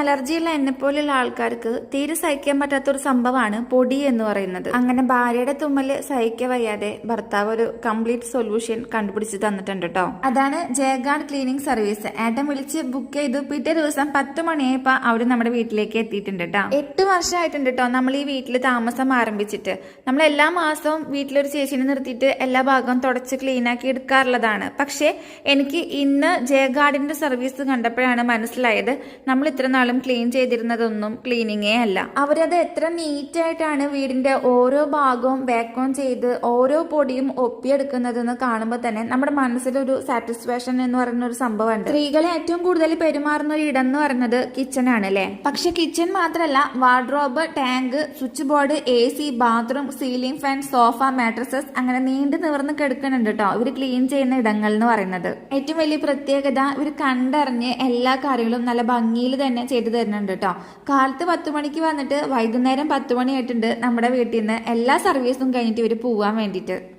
അലർജിയുള്ള എന്നെ പോലെയുള്ള ആൾക്കാർക്ക് തീരെ സഹിക്കാൻ പറ്റാത്ത ഒരു സംഭവമാണ് പൊടി എന്ന് പറയുന്നത്. അങ്ങനെ ഭാര്യയുടെ തുമ്മൽ സഹിക്കാൻ വയ്യാതെ ഭർത്താവ് ഒരു കംപ്ലീറ്റ് സൊല്യൂഷൻ കണ്ടുപിടിച്ച് തന്നിട്ടുണ്ട് കേട്ടോ അതാണ് ജയഗാർഡ് ക്ലീനിങ് സർവീസ് ഏട്ടൻ വിളിച്ച് ബുക്ക് ചെയ്തു. പിറ്റേ ദിവസം പത്ത് മണിയായപ്പോ അവർ നമ്മുടെ വീട്ടിലേക്ക് എത്തിയിട്ടുണ്ട് കേട്ടോ എട്ട് വർഷമായിട്ടുണ്ട് കേട്ടോ നമ്മൾ ഈ വീട്ടിൽ താമസം ആരംഭിച്ചിട്ട്. നമ്മൾ എല്ലാ മാസവും വീട്ടിലൊരു ചേച്ചിനെ നിർത്തിയിട്ട് എല്ലാ ഭാഗവും തുടച്ച് ക്ലീൻ ആക്കി എടുക്കാറുള്ളതാണ്. പക്ഷേ എനിക്ക് ഇന്ന് ജയഗാർഡിന്റെ സർവീസ് കണ്ടപ്പോഴാണ് മനസ്സിലായത്. നമ്മൾ ഇത്ര നാളും ക്ലീൻ ചെയ്തിരുന്നതൊന്നും ക്ലീനിങ്ങേ അല്ല. അവരത് എത്ര നീറ്റ് ആയിട്ടാണ് വീടിന്റെ ഓരോ ഭാഗവും വാക്വം ചെയ്ത് ഓരോ പൊടിയും ഒപ്പിയെടുക്കുന്നതെന്ന് കാണുമ്പോൾ തന്നെ നമ്മുടെ മനസ്സിലൊരു സാറ്റിസ്ഫാക്ഷൻ എന്ന് പറയുന്ന ഒരു സംഭവമുണ്ട്. സ്ത്രീകളെ ഏറ്റവും കൂടുതൽ പെരുമാറുന്ന ഒരു ഇടം എന്ന് പറയുന്നത് കിച്ചൺ ആണ് അല്ലേ? പക്ഷെ കിച്ചൺ മാത്രമല്ല wardrobe tank switch board A C bathroom ceiling fan sofa mattresses അങ്ങനെ നീണ്ടു നിവർന്ന് കിടക്കുന്നുണ്ട് കേട്ടോ ഇവർ ക്ലീൻ ചെയ്യുന്ന ഇടങ്ങൾ എന്ന് പറയുന്നത്. ഏറ്റവും വലിയ പ്രത്യേകത ഇവർ കണ്ടറിഞ്ഞ് എല്ലാ കാര്യങ്ങളും നല്ല ഭംഗിയിൽ തന്നെ ചെയ്തു തരുന്നുണ്ട് കേട്ടോ കാലത്ത് പത്ത് മണിക്ക് വന്നിട്ട് വൈകുന്നേരം പത്ത് മണി ആയിട്ടുണ്ട് നമ്മുടെ വീട്ടിൽ നിന്ന് എല്ലാ സർവീസും കഴിഞ്ഞിട്ട് ഇവർ പോവാൻ വേണ്ടിയിട്ട്.